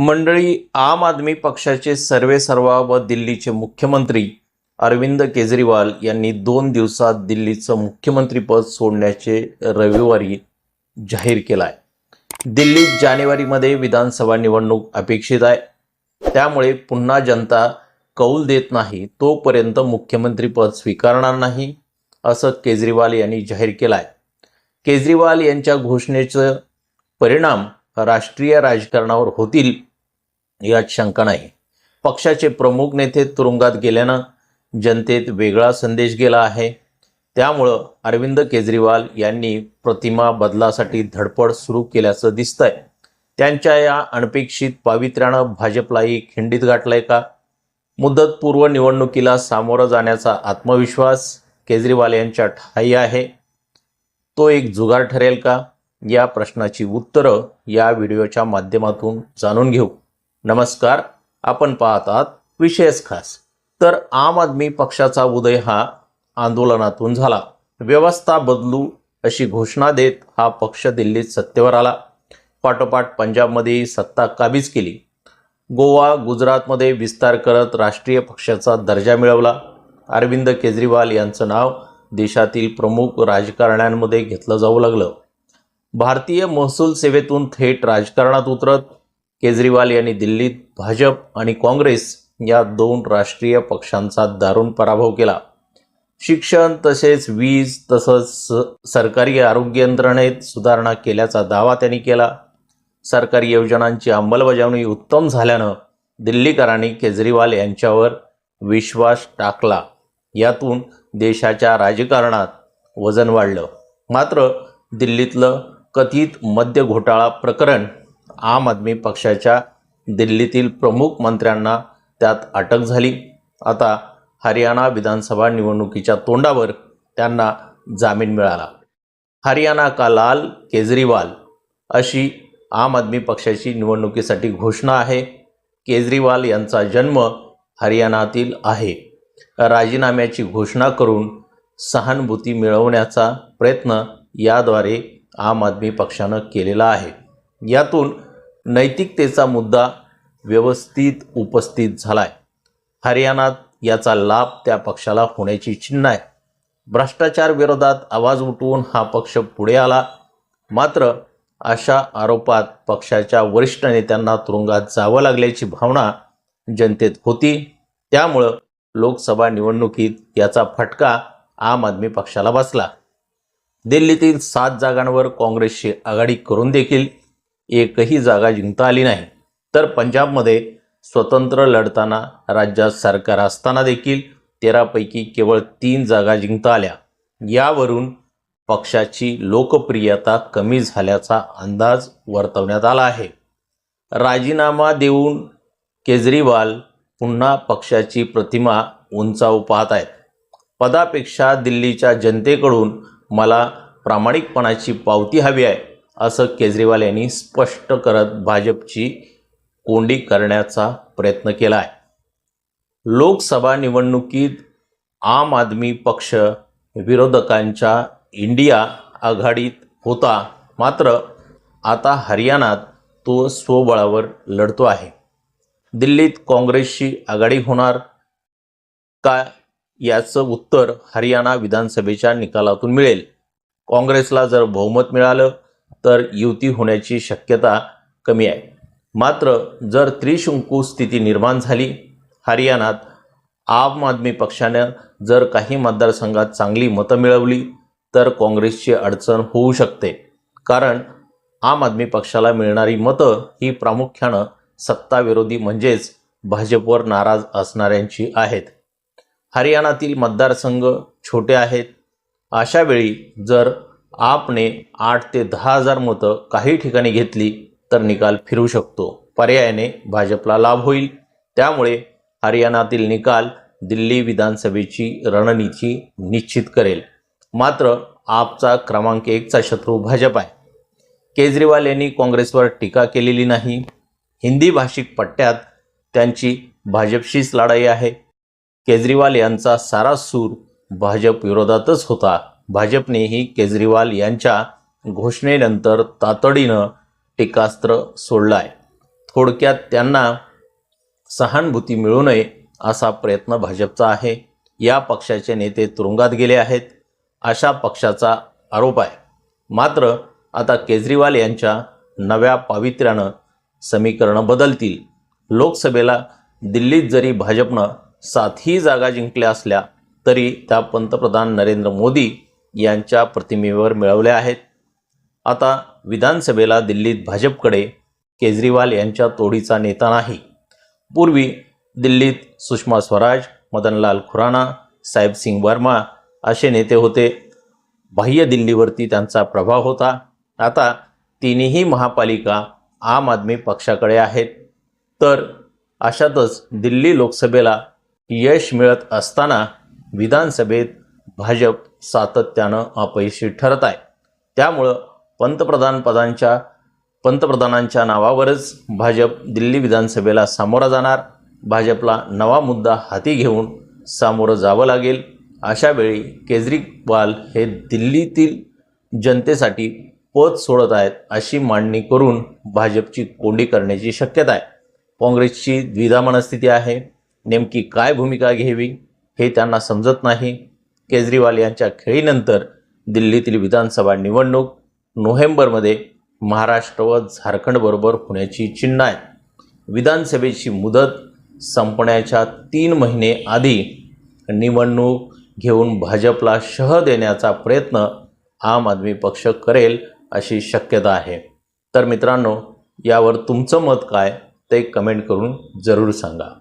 मंडळी आम आदमी पक्षाचे सर्वेसर्वा व दिल्लीचे मुख्यमंत्री अरविंद केजरीवाल यांनी दोन दिवसात दिल्लीचं मुख्यमंत्रीपद सोडण्याचे रविवारी जाहीर केलं आहे दिल्लीत जानेवारीमध्ये विधानसभा निवडणूक अपेक्षित आहे. त्यामुळे पुन्हा जनता कौल देत नाही तोपर्यंत मुख्यमंत्रीपद स्वीकारणार नाही असं केजरीवाल यांनी जाहीर केलं आहे केजरीवाल यांच्या घोषणेचं परिणाम राष्ट्रीय राजकारणावर होतील यात शंका नाही. पक्षाचे प्रमुख नेते तुरुंगात गेल्यानं जनतेत वेगळा संदेश गेला आहे. त्यामुळं अरविंद केजरीवाल यांनी प्रतिमा बदलासाठी धडपड सुरू केल्याचं दिसतंय. त्यांच्या या अनपेक्षित पावित्र्यानं भाजपलाही खिंडीत गाठलंय का? मुदतपूर्व निवडणुकीला सामोरं जाण्याचा आत्मविश्वास केजरीवाल यांच्या ठाई आहे. तो एक जुगार ठरेल का? या प्रश्नाची उत्तरं या व्हिडिओच्या माध्यमातून जाणून घेऊ. नमस्कार आपण पाहत आहात विशेष खास. तर आम आदमी पक्षाचा उदय हा आंदोलनातून झाला. व्यवस्था बदलू अशी घोषणा देत हा पक्ष दिल्लीत सत्तेवर आला. पाठोपाठ पंजाबमध्ये सत्ता काबीज केली. गोवा गुजरातमध्ये विस्तार करत राष्ट्रीय पक्षाचा दर्जा मिळवला. अरविंद केजरीवाल यांचं नाव देशातील प्रमुख राजकारण्यांमध्ये घेतलं जाऊ लागलं. भारतीय महसूल सेवेतून थेट राजकारणात उतरत केजरीवाल यांनी दिल्लीत भाजप आणि काँग्रेस या दोन राष्ट्रीय पक्षांचा दारुण पराभव केला. शिक्षण तसेच वीज तसंच स- सरकारी आरोग्य यंत्रणेत सुधारणा केल्याचा दावा त्यांनी केला. सरकारी योजनांची अंमलबजावणी उत्तम झाल्यानं दिल्लीकरांनी केजरीवाल यांच्यावर विश्वास टाकला. यातून देशाच्या राजकारणात वजन वाढलं. मात्र दिल्लीतलं कथित मद्य घोटाळा प्रकरण आम आदमी पक्षाच्या दिल्लीतील प्रमुख मंत्र्यांना त्यात अटक झाली. आता हरियाणा विधानसभा निवडणुकीच्या तोंडावर त्यांना जामीन मिळाला. हरियाणा का लाल केजरीवाल अशी आम आदमी पक्षाची निवडणुकीसाठी घोषणा आहे. केजरीवाल यांचा जन्म हरियाणातील आहे. राजीनाम्याची घोषणा करून सहानुभूती मिळवण्याचा प्रयत्न याद्वारे आम आदमी पक्षानं केलेला आहे. यातून नैतिकतेचा मुद्दा व्यवस्थित उपस्थित झाला आहे हरियाणात याचा लाभ त्या पक्षाला होण्याची चिन्ह आहे. भ्रष्टाचार विरोधात आवाज उठवून हा पक्ष पुढे आला. मात्र अशा आरोपात पक्षाच्या वरिष्ठ नेत्यांना तुरुंगात जावं लागल्याची भावना जनतेत होती. त्यामुळं लोकसभा निवडणुकीत याचा फटका आम आदमी पक्षाला बसला. दिल्लीतील सात जागांवर काँग्रेसची आघाडी करून देखील एकही जागा जिंकता आली नाही. तर पंजाबमध्ये स्वतंत्र लढताना राज्यात सरकार असताना देखील तेरापैकी केवळ तीन जागा जिंकता आल्या. यावरून पक्षाची लोकप्रियता कमी झाल्याचा अंदाज वर्तवण्यात आला आहे. राजीनामा देऊन केजरीवाल पुन्हा पक्षाची प्रतिमा उंचावू पाहत आहेत. पदापेक्षा दिल्लीच्या जनतेकडून मला प्रामाणिकपणाची पावती हवी आहे. असं केजरीवाल यांनी स्पष्ट करत भाजपची कोंडी करण्याचा प्रयत्न केला आहे लोकसभा निवडणुकीत आम आदमी पक्ष विरोधकांच्या इंडिया आघाडीत होता. मात्र आता हरियाणात तो स्वबळावर लढतो आहे. दिल्लीत काँग्रेसची आघाडी होणार का याचं उत्तर हरियाणा विधानसभेच्या निकालातून मिळेल. काँग्रेसला जर बहुमत मिळालं तर युती होण्याची शक्यता कमी आहे. मात्र जर त्रिशंकू स्थिती निर्माण झाली हरियाणात आम आदमी पक्षानं जर काही मतदारसंघात चांगली मतं मिळवली तर काँग्रेसची अडचण होऊ शकते. कारण आम आदमी पक्षाला मिळणारी मतं ही प्रामुख्यानं सत्ताविरोधी म्हणजेच भाजपवर नाराज असणाऱ्यांची आहेत. हरियाणातील मतदारसंघ छोटे आहेत. अशावेळी जर आपने आठ ते दहा हजार मतं काही ठिकाणी घेतली तर निकाल फिरू शकतो. पर्यायाने भाजपला लाभ होईल. त्यामुळे हरियाणातील निकाल दिल्ली विधानसभेची रणनीती निश्चित करेल. मात्र आपचा क्रमांक एकचा शत्रू भाजप आहे. केजरीवाल यांनी काँग्रेसवर टीका केलेली नाही. हिंदी भाषिक पट्ट्यात त्यांची भाजपशीच लढाई आहे. केजरीवाल यांचा सारा सूर भाजप विरोधातच होता. भाजपनेही केजरीवाल यांच्या घोषणेनंतर तातडीनं टीकास्त्र सोडलं आहे थोडक्यात त्यांना सहानुभूती मिळू नये असा प्रयत्न भाजपचा आहे. या पक्षाचे नेते तुरुंगात गेले आहेत. अशा पक्षाचा आरोप आहे. मात्र आता केजरीवाल यांच्या नव्या पावित्र्यानं समीकरणं बदलतील. लोकसभेला दिल्लीत जरी भाजपनं सातही जागा जिंकल्या असल्या तरी त्या पंतप्रधान नरेंद्र मोदी यांच्या प्रतिमेवर मिळवल्या आहेत. आता विधानसभेला दिल्लीत भाजपकडे केजरीवाल यांच्या तोडीचा नेता नाही. पूर्वी दिल्लीत सुषमा स्वराज मदनलाल खुराना साहेब सिंग वर्मा असे नेते होते. बाह्य दिल्लीवरती त्यांचा प्रभाव होता. आता तिन्ही महापालिका आम आदमी पक्षाकडे आहेत. तर अशातच दिल्ली लोकसभेला यश मिळत असताना विधानसभेत भाजप सातत्यानं अपयशी ठरत आहे. त्यामुळं पंतप्रधानपदांच्या पंतप्रधानांच्या नावावरच भाजप दिल्ली विधानसभेला सामोरा जाणार. भाजपला नवा मुद्दा हाती घेऊन सामोरं जावं लागेल. अशा वेळी केजरीवाल हे दिल्लीतील जनतेसाठी पद सोडत आहेत अशी मांडणी करून भाजपची कोंडी करण्याची शक्यता आहे. काँग्रेसची द्विधा मनस्थिती आहे. नेमकी काय भूमिका घ्यावी हे त्यांना समजत नाही. केजरीवाल यांच्या खेळीनंतर दिल्लीतील विधानसभा निवडणूक नोव्हेंबरमध्ये महाराष्ट्र व झारखंडबरोबर होण्याची चिन्ह आहेत विधानसभेची मुदत संपण्याच्या तीन महिने आधी निवडणूक घेऊन भाजपला शह देण्याचा प्रयत्न आम आदमी पक्ष करेल अशी शक्यता आहे. तर मित्रांनो यावर तुमचं मत काय ते कमेंट करून जरूर सांगा.